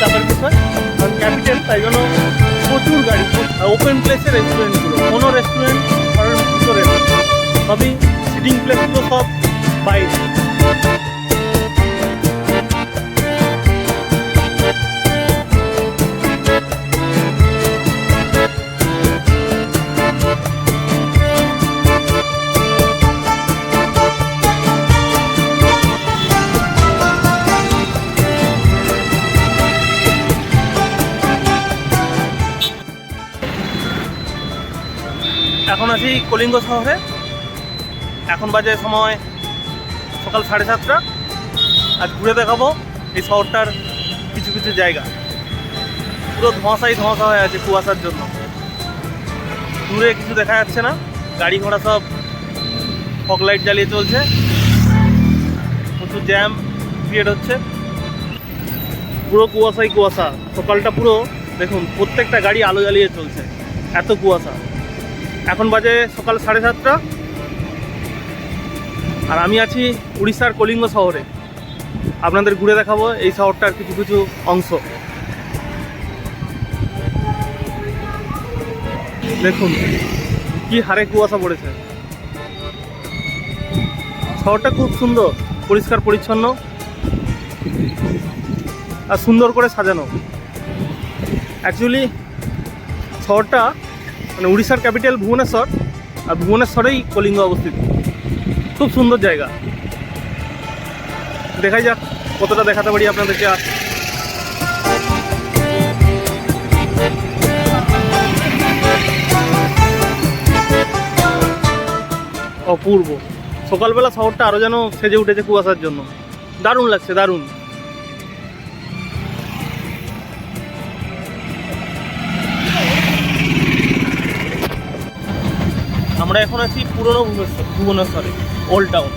চাপের বিষয়। কারণ ক্যাপিটাল তাই জন্য প্রচুর গাড়ি ওপেন প্লেসে রেস্টুরেন্টগুলো কোনো রেস্টুরেন্ট ঘরের ভিতরে সবই সিটিং প্লেসগুলো সব বাইরে। আছি কলিঙ্গ শহরে। এখন বাজে সময় সকাল সাড়ে সাতটা। আজ ঘুরে দেখাবো এই শহরটার কিছু কিছু জায়গা। পুরো ধোঁয়াশাই ধোঁয়াশা হয়ে আছে কুয়াশার জন্য। দূরে কিছু দেখা যাচ্ছে না। গাড়ি ঘোড়া সব ফগ লাইট জ্বালিয়ে চলছে। প্রচুর জ্যাম ক্রিয়েট হচ্ছে। পুরো কুয়াশাই কুয়াশা। সকালটা পুরো, দেখুন, প্রত্যেকটা গাড়ি আলো জ্বালিয়ে চলছে। এত কুয়াশা। এখন বাজে সকাল সাড়ে সাতটা। আর আমি আছি উড়িষ্যার কলিঙ্গ শহরে। আপনাদের ঘুরে দেখাবো এই শহরটার কিছু কিছু অংশ। দেখুন, কি হারে কুয়াশা পড়েছে। শহরটা খুব সুন্দর, পরিষ্কার, পরিচ্ছন্ন। আর সুন্দর করে সাজানো। অ্যাকচুয়ালি শহরটা মানে উড়িষ্যার ক্যাপিটাল ভুবনেশ্বর আর ভুবনেশ্বরেই কলিঙ্গ অবস্থিত। খুব সুন্দর জায়গা। দেখাই যাক, কতটা দেখাতে পারি আপনাদেরকে আর। অপূর্ব। সকালবেলা শহরটা আরও যেন সেজে উঠেছে কুয়াশার জন্য। দারুণ লাগছে, দারুণ। আমরা এখন আছি পুরনো ভুবনেশ্বর ভুবনেশ্বরে ওল্ড টাউন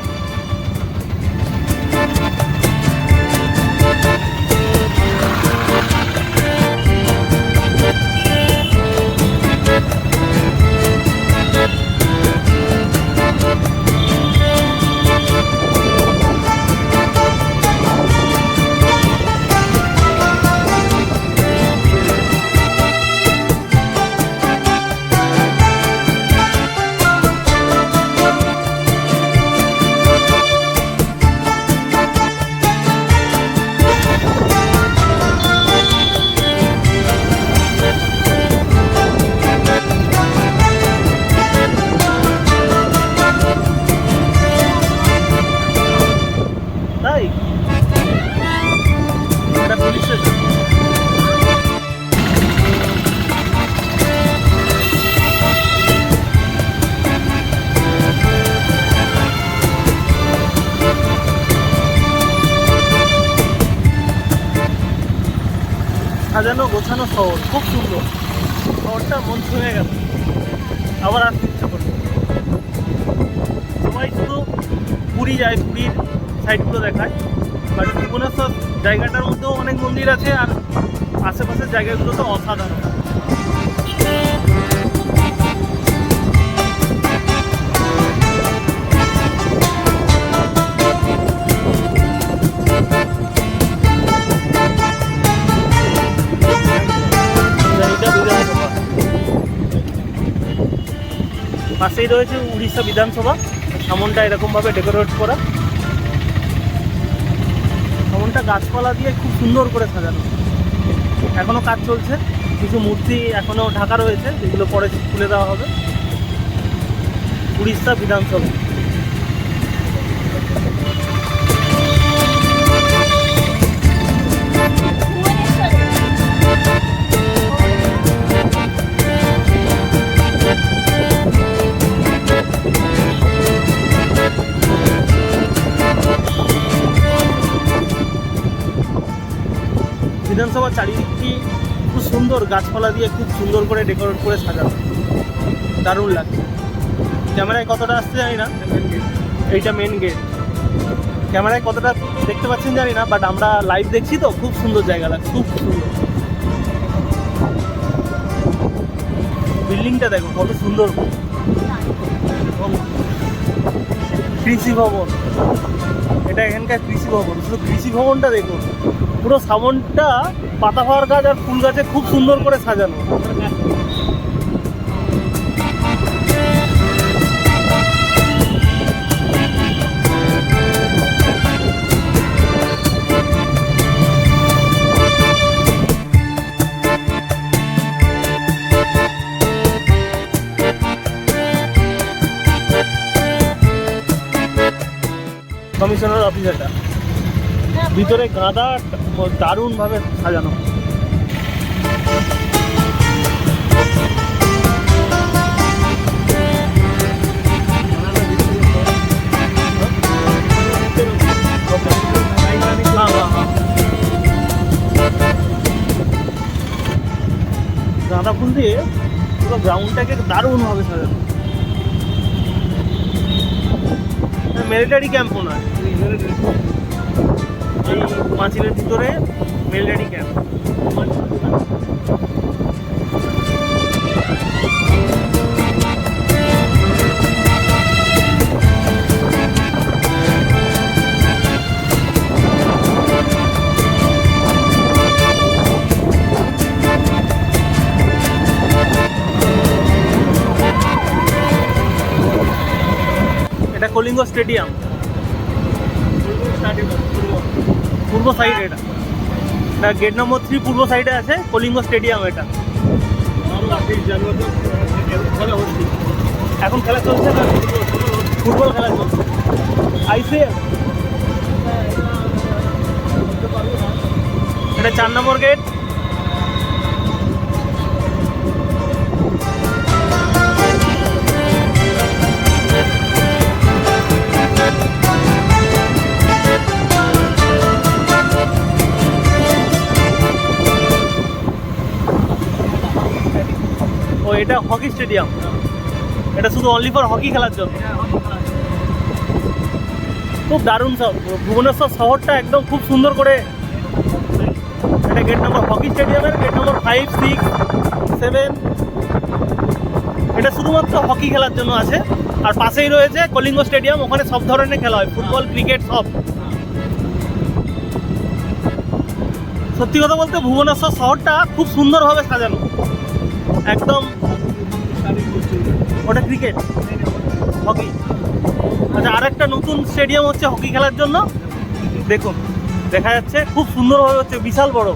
সাজানো গোছানো শহর, খুব সুন্দর। শহরটা মন ছুঁয়ে গেল আবার আসতে ইচ্ছা করল। সবাই শুধু পুরী যায়, পুরীর সাইডগুলো দেখায়। বাট ভুবনেশ্বর জায়গাটার মধ্যেও অনেক মন্দির আছে আর আশেপাশের জায়গাগুলো তো অসাধারণ। পাশেই রয়েছে উড়িষ্যা বিধানসভা। এমনটা এরকমভাবে ডেকোরেট করা। সামনটা গাছপালা দিয়ে খুব সুন্দর করে সাজানো। এখনও কাজ চলছে। কিছু মূর্তি এখনও ঢাকা রয়েছে, যেগুলো পরে খুলে দেওয়া হবে। উড়িষ্যা বিধানসভা। বিধানসভা চারিদিকটি খুব সুন্দর, গাছপালা দিয়ে খুব সুন্দর করে ডেকোরেট করে সাজানো। দারুণ লাগছে। ক্যামেরায় কতটা আসতে জানি না। এইটা মেন গেট ক্যামেরায় কতটা দেখতে পাচ্ছেন জানি না বাট আমরা লাইভ দেখছি তো, খুব সুন্দর জায়গা লাগছে, খুব সুন্দর। বিল্ডিংটা দেখো, কত সুন্দর। কৃষি ভবন। এটা এখানকার কৃষি ভবন, শুধু কৃষি ভবনটা দেখুন। পুরো সামনটা পাতা খাওয়ার গাছ আর ফুল গাছে খুব সুন্দর করে সাজানো। কমিশনার অফিস এটা ভিতরে গাঁদা দারুণ ভাবে সাজানো। গাঁদা ফুল দিয়ে পুরো গ্রাউন্ডটাকে দারুণ ভাবে সাজানো মিলিটারি ক্যাম্প মনে এই পাঁচিলের ভিতরে মিলিটারি ক্যাম্প এটা কলিঙ্গ স্টেডিয়াম। পূর্ব সাইড এটা। গেট নম্বর থ্রি পূর্ব সাইডে আছে, কলিঙ্গ স্টেডিয়াম এটা। এখন খেলা চলছে ফুটবল খেলা চলছে। আইসিএল এটা চার নম্বর গেট এটা হকি স্টেডিয়াম। এটা শুধু অনলি ফর হকি খেলার জন্য। খুব দারুণ সব। ভুবনেশ্বর শহরটা একদম খুব সুন্দর করে এটা গেট নম্বর হকি স্টেডিয়ামের gate number five six seven এটা শুধুমাত্র হকি খেলার জন্য আছে। আর পাশেই রয়েছে কলিঙ্গ স্টেডিয়াম, ওখানে সব ধরনের খেলা হয়। ফুটবল, ক্রিকেট, সব। সত্যি কথা বলতে ভুবনেশ্বর শহরটা খুব সুন্দরভাবে সাজানো। একদম ওটা ক্রিকেট হকি আচ্ছা আর একটা নতুন স্টেডিয়াম হচ্ছে হকি খেলার জন্য। দেখুন দেখা যাচ্ছে খুব সুন্দরভাবে হচ্ছে বিশাল বড়।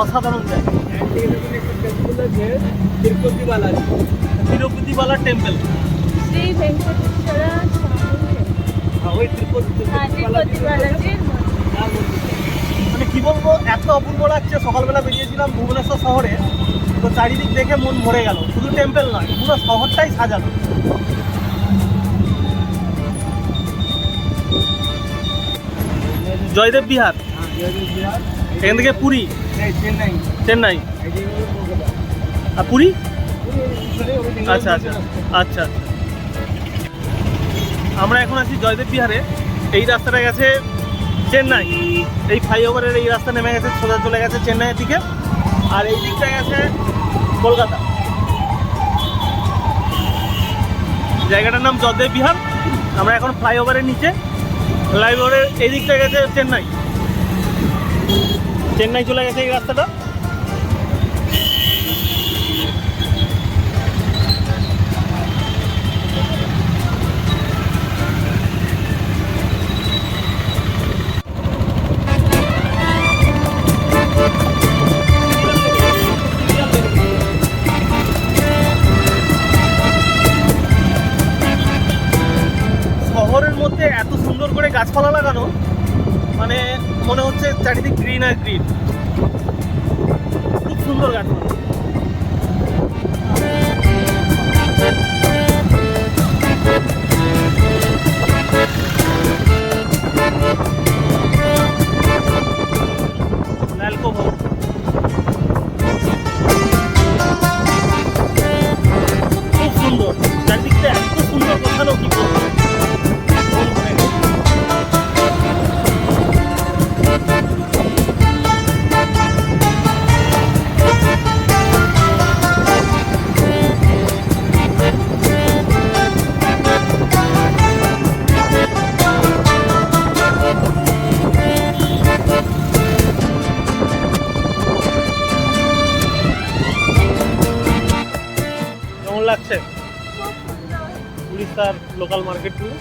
অসাধারণ জায়গা। তিরুপতি বালা টেম্পল শ্রী ভেঙ্কটেশ্বর স্বামী। তিরুপতি বালাজির মানে কি বলব, এত অপূর্ব লাগছে। সকালবেলা বেরিয়েছিলাম ভুবনেশ্বর শহরে, তো চারিদিক দেখে মন ভরে গেল। শুধু টেম্পল নয়, পুরো শহরটাই সাজানো। জয়দেব বিহার? এখান থেকে পুরী? চেন্নাই। আর পুরী? আচ্ছা আচ্ছা আচ্ছা আচ্ছা। আমরা এখন আছি জয়দেব বিহারে। এই রাস্তাটা গেছে চেন্নাই। এই ফ্লাইওভারের এই রাস্তা নেমে গেছে, সোজা চলে গেছে চেন্নাইয়ের দিকে। আর এই দিকটা গেছে কলকাতা। জায়গাটার নাম জদ্দেব বিহার। আমরা এখন ফ্লাইওভারের নিচে। ফ্লাইওভারের এই দিকটা গেছে চেন্নাই। চেন্নাই চলে গেছে এই রাস্তাটা। মানে মনে হচ্ছে চারিদিক গ্রিন আর গ্রিন খুব সুন্দর গাছ কেমন লাগছে? উড়িষ্যার লোকাল মার্কেটগুলো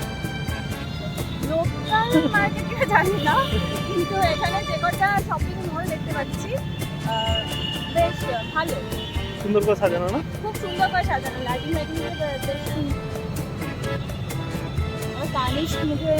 লোকাল মার্কেটে জানি না কিন্তু এখানে যে কটা শপিং মল দেখতে পাচ্ছি বেশ ভালো। সুন্দর করে সাজানো না? খুব সুন্দর করে সাজানো লাইটিং লাইটিং বেশ সুন্দর। আর মুখে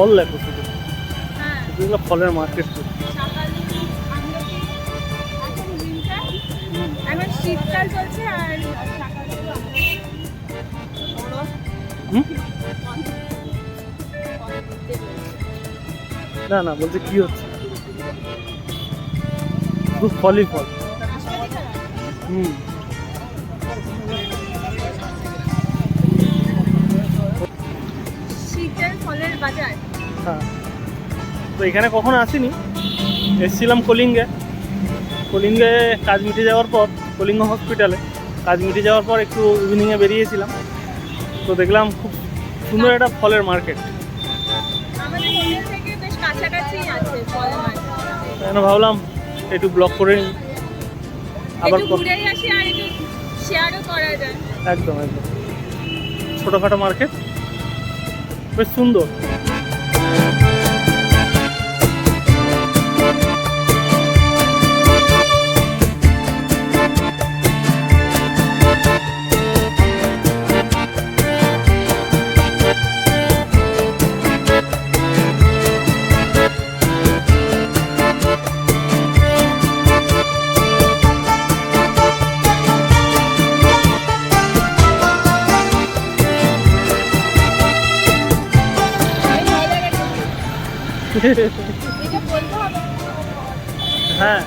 ফল দেখো শুধু। হ্যাঁ। এগুলো ফলের মার্কেট শুধু শীতকাল চলছে আর? না না বলছে কি হচ্ছে? শুধু ফলই ফল। হুম। শীতের ফলের বাজার। হ্যাঁ। তো এখানে কখনো আসিনি। এসেছিলাম কলিঙ্গে। কলিঙ্গে কাজ মিটে যাওয়ার পর কলিঙ্গ হসপিটালে কাজ মিটে যাওয়ার পর একটু ইভিনিংয়ে বেরিয়েছিলাম। তো দেখলাম খুব সুন্দর একটা ফলের মার্কেট কেন ভাবলাম একটু ব্লক করে নিই। আবার একদম একদম। ছোটোখাটো মার্কেট বেশ সুন্দর। Thank you. হ্যাঁ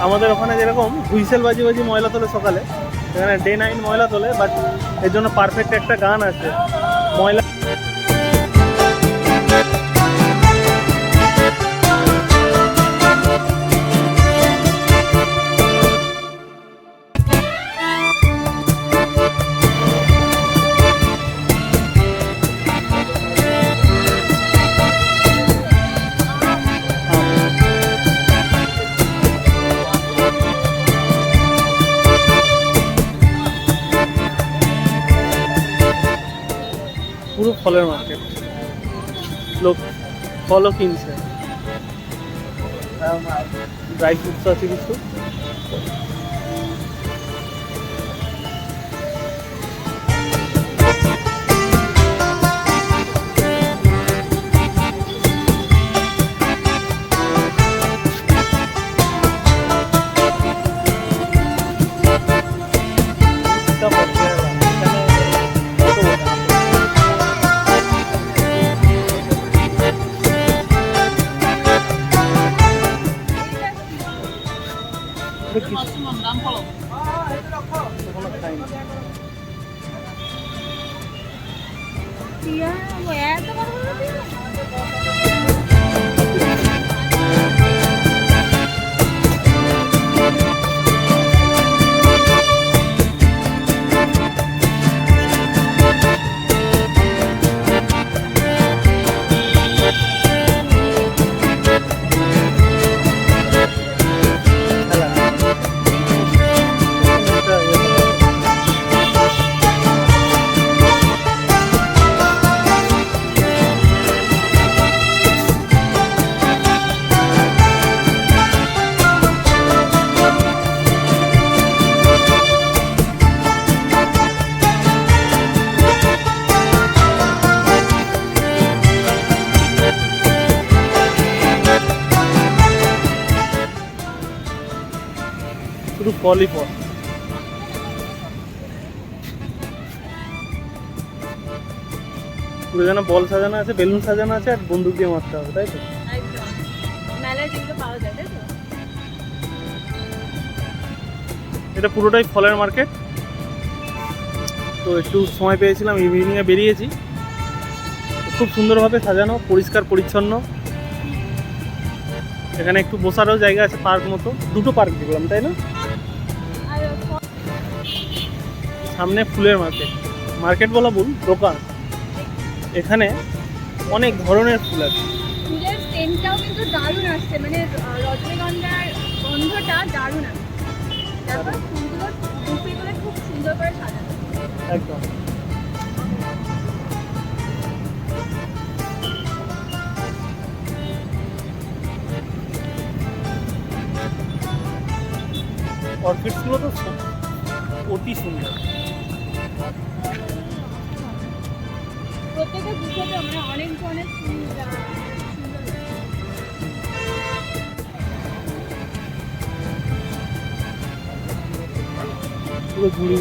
আমাদের ওখানে যেরকম হুইসেল বাজি বাজি ময়লা তোলে সকালে এখানে ডে নাইন ময়লা তোলে বাট এর জন্য পারফেক্ট একটা গান আছে। ময়লা ফলের মার্কেট লোক ফলও কিনছে। ড্রাই ফ্রুটস আছে কিছু? যেন বল সাজানো আছে বেলুন সাজানো আছে আর বন্দুক দিয়ে মারতে হবে তাই তো? তাই এটা পুরোটাই ফলের মার্কেট। তো একটু সময় পেয়েছিলাম ইভিনিংয়ে বেরিয়েছি। খুব সুন্দরভাবে সাজানো পরিষ্কার পরিচ্ছন্ন। এখানে একটু বসারও জায়গা আছে পার্ক মতো। দুটো পার্ক দেখলাম তাই না? সামনে ফুলের মার্কেট। মার্কেট বলা ভুল দোকান। এখানে অনেক ধরনের ফুল আছে। ফুলের সেন্টটাও কিন্তু দারুণ আসছে মানে রজনীগন্ধার গন্ধটা দারুণ আসছে। তারপর ফুলগুলো বুফেগুলো খুব সুন্দর করে সাজানো। একদম। অর্কিডসগুলো তো অতি সুন্দর। প্রত্যেকটা অনেক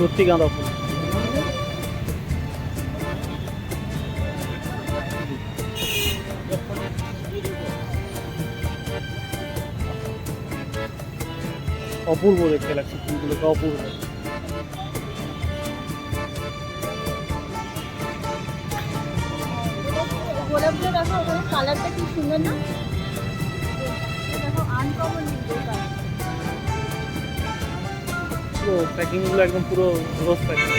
ভর্তি গাঁদা ফুল। অপূর্ব দেখতে লাগছে ফুলগুলোকে অপূর্ব। সুন্দর না? প্যাকিংগুলো একদম পুরো রোজ প্যাকিং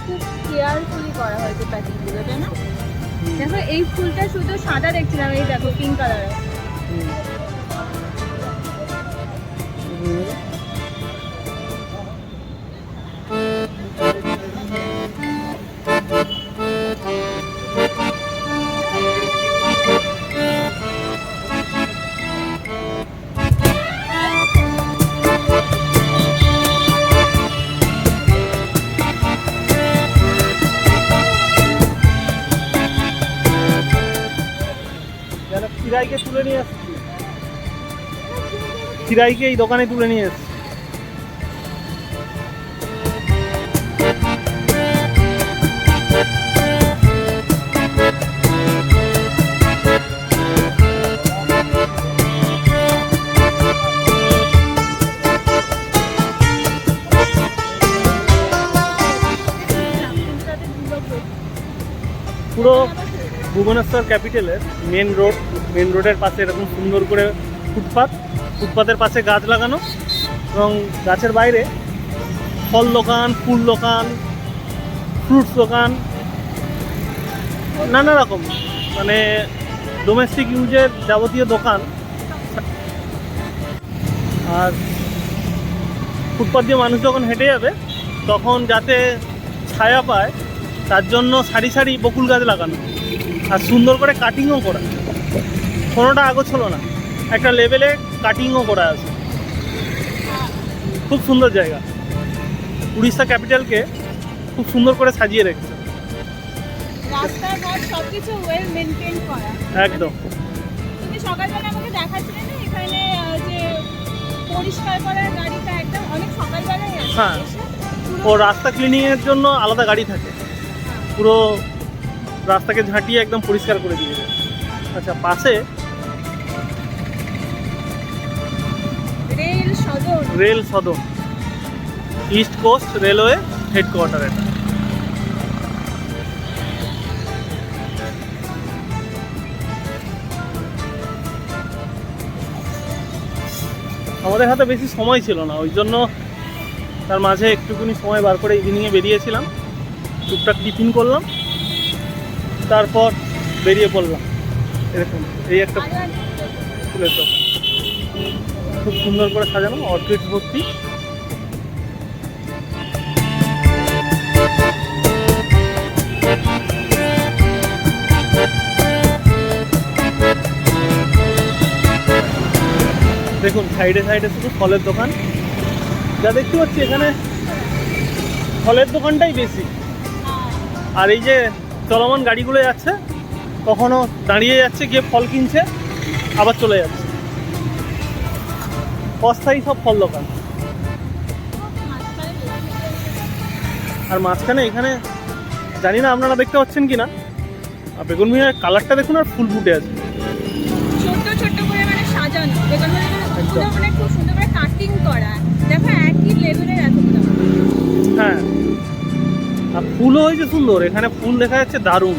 খুব কেয়ারফুলি করা হয়েছে প্যাকিংগুলো তাই না? দেখো এই ফুলটা শুধু সাদা দেখছিলাম এই দেখো পিঙ্ক কালারের খিরাইকে এই দোকানে তুলে নিয়ে এসছি। পুরো ভুবনেশ্বর ক্যাপিটালের মেন রোড মেন রোডের পাশে এরকম সুন্দর করে ফুটপাত। ফুটপাতের পাশে গাছ লাগানো এবং গাছের বাইরে ফল দোকান, ফুল দোকান, ফ্রুটস দোকান, নানা রকম মানে ডোমেস্টিক ইউজের যাবতীয় দোকান। আর ফুটপাত দিয়ে মানুষ যখন হেঁটে যাবে, তখন যাতে ছায়া পায়, তার জন্য সারি সারি বকুল গাছ লাগানো আর সুন্দর করে কাটিংও করা। কোনোটা আগোছল না। একটা লেভেলে কাটিংও করা আছে। খুব সুন্দর জায়গা। উড়িষ্যা ক্যাপিটালকে খুব সুন্দর করে সাজিয়ে রেখেছে। রাস্তাঘাট সবকিছু ওয়েল মেনটেন করা। একদম। তুমি সকালবেলা আমাকে দেখাচ্ছিলে না? এখানে যে পরিষ্কার করার গাড়িটা একদম অনেক সকালবেলায় হ্যাঁ। ও রাস্তা ক্লিনিংয়ের জন্য আলাদা গাড়ি থাকে। পুরো রাস্তাকে ঝাঁটিয়ে একদম পরিষ্কার করে দিয়ে। আচ্ছা পাশে rail Sadan east coast railway headquarter এটা আমাদের হাতে বেশি সময় ছিল না ওই জন্য তার মাঝে একটুখানি সময় বার করে ইভিনিংয়ে বেরিয়েছিলাম। টুকটাক টিফিন করলাম তারপর বেরিয়ে পড়লাম। এরকম এই একটা আরও একটা ফুলের দোকান খুব সুন্দর করে সাজানো অর্কিড ভর্তি। দেখুন, সাইডে সাইডে শুধু ফলের দোকান। যা দেখতে পাচ্ছি এখানে ফলের দোকানটাই বেশি। আর এই যে চলমান গাড়িগুলো যাচ্ছে, কখনো দাঁড়িয়ে যাচ্ছে, গিয়ে ফল কিনছে, আবার চলে যাচ্ছে। অস্থায়ী সব ফল দোকান। আর মাঝখানে এখানে জানি না আপনারা দেখতে পাচ্ছেন কি না আর বেগুন ভুঁইয়ার কালারটা দেখুন আর ফুল ফুটে আছে। করে মানে সাজানো। বেগুন ভাজাগুলো মানে খুব সুন্দর করে কাটিং করা। দেখো একই লেভেলের আছে হ্যাঁ। আর ফুলও হয়েছে সুন্দর। এখানে ফুল দেখা যাচ্ছে দারুণ।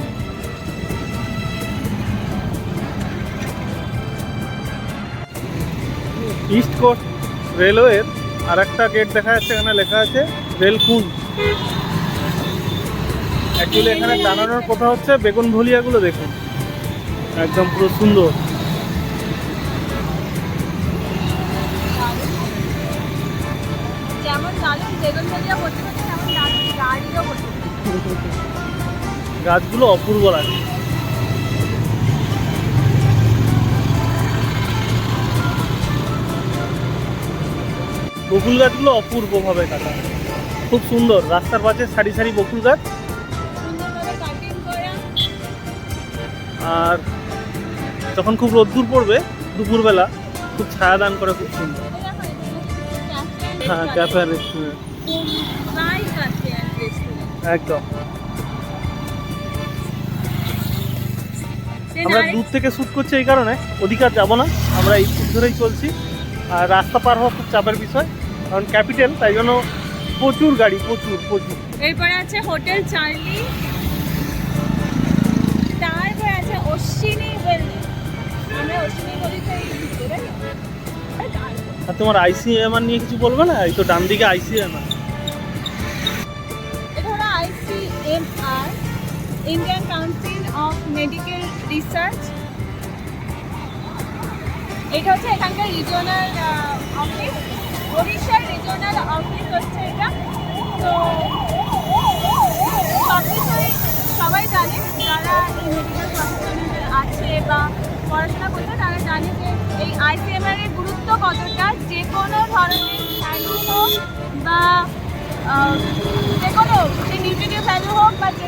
ইস্ট কোস্ট রেলওয়ের আর একটা গেট দেখা যাচ্ছে, এখানে লেখা আছে রেলকুন অ্যাকচুয়ালি এখানে টানানোর কথা হচ্ছে, বেগুন ভলিয়াগুলো দেখুন। একদম পুরো সুন্দর। গাছগুলো অপূর্ব লাগে। বকুল গাছগুলো অপূর্বভাবে কাটা। খুব সুন্দর, রাস্তার পাশে সারি সারি বকুল গাছ আর যখন খুব রোদ্দুর পড়বে, দুপুরবেলা খুব ছায়া দান করে খুব সুন্দর। হ্যাঁ ক্যাফে রেস্টুরেন্ট একদম। আমরা দূর থেকে শ্যুট করছি এই কারণে, ওদিকে আর যাব না। আমরা এই ধরেই চলছি। আর রাস্তা পার হওয়া খুব চাপের বিষয়। কারণ ক্যাপিটাল তাই জন্য প্রচুর গাড়ি প্রচুর প্রচুর। এরপরে আছে হোটেল চার্লি। তারপরে আছে অশ্বিনী ওয়েলনেস আমরা অশ্বিনী বলি তো এই আর তোমার আইসিএমআর নিয়ে কিছু বলবে না? এই তো ডান দিকে আইসিএমআর এটা হলো ICMR Indian council of medical research এটা হচ্ছে এখানকার রিজনাল অফিস ওড়িশার রিজনাল অফিস হচ্ছে এটা। তো সব কিছুই সবাই জানে, যারা এই মেডিকেল প্রফেশনে আছে বা পড়াশোনা করছে, তারা জানে যে এই আইসিএমআর এর গুরুত্ব কতটা। যে কোনো ধরনের ভ্যালু হোক বা যে কোনো যে নিউট্রিটিভ ভ্যালু হোক বা যে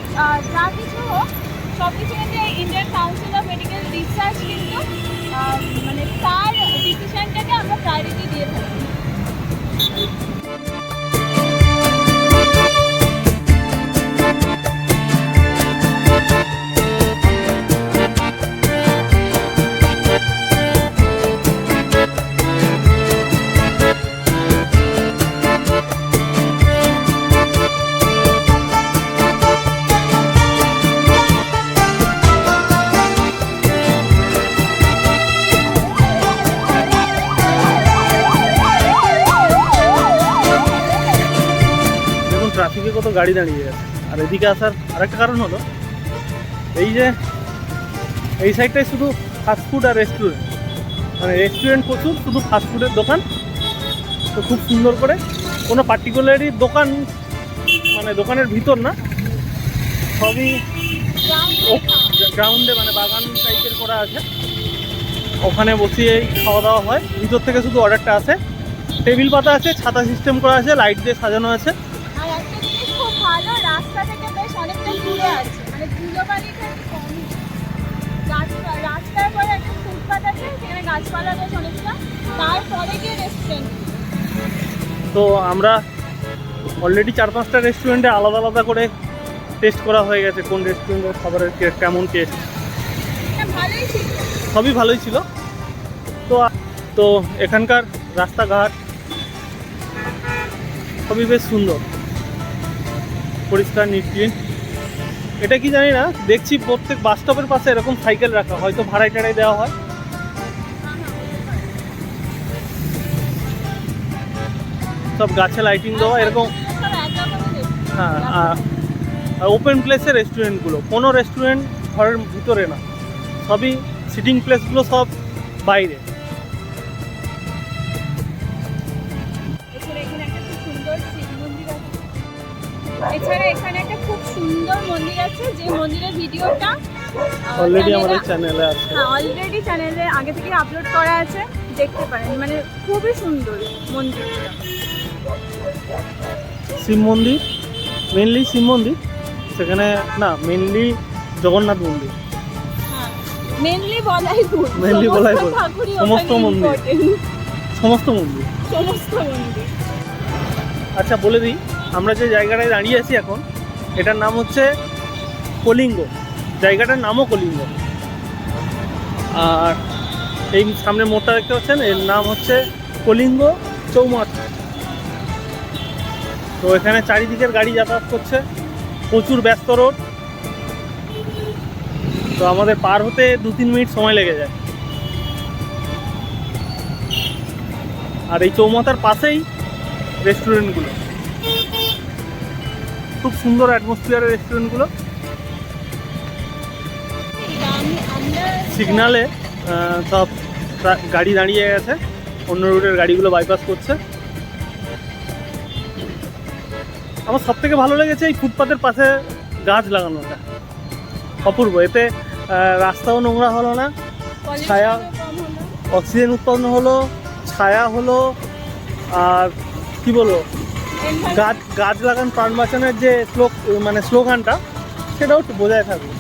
যা কিছু হোক সব কিছু কিন্তু Indian council of medical research কিন্তু মানে তার ডিসিশনটাকে আমরা প্রায়োরিটি দিয়ে থাকি। Thank you. ট্রাফিকে কত গাড়ি দাঁড়িয়ে আছে। আর এদিকে আসার আরেকটা কারণ হলো, এই যে এই সাইডটায় শুধু ফাস্টফুড আর রেস্টুরেন্ট মানে রেস্টুরেন্ট প্রচুর, শুধু ফাস্টফুডের দোকান। তো খুব সুন্দর করে কোনো পার্টিকুলারই দোকান মানে দোকানের ভিতর না, সবই গ্রাউন্ডে মানে বাগান টাইপের করা আছে। ওখানে বসিয়েই খাওয়া দাওয়া হয়। ভিতর থেকে শুধু অর্ডারটা আসে। টেবিল পাতা আছে, ছাতা সিস্টেম করা আছে লাইট দিয়ে সাজানো আছে। আছে মানে ধুলোবালিটা কম। গাছপালা রাস্তার পরে একটা ফুটপাথ আছে সেখানে গাছপালা বেশ অনেকটা। তারপরে গিয়ে রেস্টুরেন্ট তো আমরা অলরেডি চার পাঁচটা রেস্টুরেন্টে আলাদা আলাদা করে টেস্ট করা হয়ে গেছে কোন রেস্টুরেন্টের খাবারের কেমন টেস্ট সবই ভালোই ছিল। তো তো এখানকার রাস্তাঘাট সবই বেশ সুন্দর। পরিষ্কার নিটক্লিন এটা কি জানি না, দেখছি প্রত্যেক বাস স্টপের পাশে এরকম সাইকেল রাখা, হয়তো ভাড়ায় টাড়াই দেওয়া হয়। সব গাছে লাইটিং দেওয়া, এরকম। হ্যাঁ ওপেন প্লেসের রেস্টুরেন্টগুলো কোনো রেস্টুরেন্ট ঘরের ভিতরে না। সবই সিটিং প্লেসগুলো সব বাইরে। এছাড়া এখানে সুন্দর মন্দির আছে মন্দির যে মন্দিরের ভিডিওটা অলরেডি আমাদের চ্যানেলে আছে। হ্যাঁ অলরেডি চ্যানেলে আগে থেকে আপলোড করা আছে দেখতে পারেন। মানে খুবই সুন্দর মন্দিরটা শিব মন্দির মেনলি শিব মন্দির সেখানে না মেনলি জগন্নাথ মন্দির। মেনলি বলাই ভুল Mainly বলাই ভুল। সমস্ত মন্দির। সমস্ত মন্দির। সমস্ত মন্দির। আচ্ছা বলে দিই আমরা যে জায়গাটায় দাঁড়িয়ে আছি এখন এটার নাম হচ্ছে কলিঙ্গ। জায়গাটার নামও কলিঙ্গ। আর এই সামনে মোড়টা দেখতে পাচ্ছেন, এর নাম হচ্ছে কলিঙ্গ চৌমাথা। তো এখানে চারিদিকের গাড়ি যাতায়াত করছে, প্রচুর ব্যস্ত রোড। তো আমাদের পার হতে দু তিন মিনিট সময় লেগে যায়। আর এই চৌমাথার পাশেই রেস্টুরেন্টগুলো খুব সুন্দর অ্যাটমসফিয়ারের রেস্টুরেন্টগুলো সিগনালে সব গাড়ি দাঁড়িয়ে গেছে অন্য রুটের গাড়িগুলো বাইপাস করছে। আমার সব থেকে ভালো লেগেছে এই ফুটপাতের পাশে গাছ লাগানোটা। অপূর্ব। এতে রাস্তাও নোংরা হলো না ছায়া-। অক্সিজেন উৎপন্ন হলো ছায়া হলো আর কি বলব? গাছ গাছ লাগান প্রাণ বাঁচানোর যে শ্লোক মানে স্লোগানটা সেটাও বোঝায় থাকবে।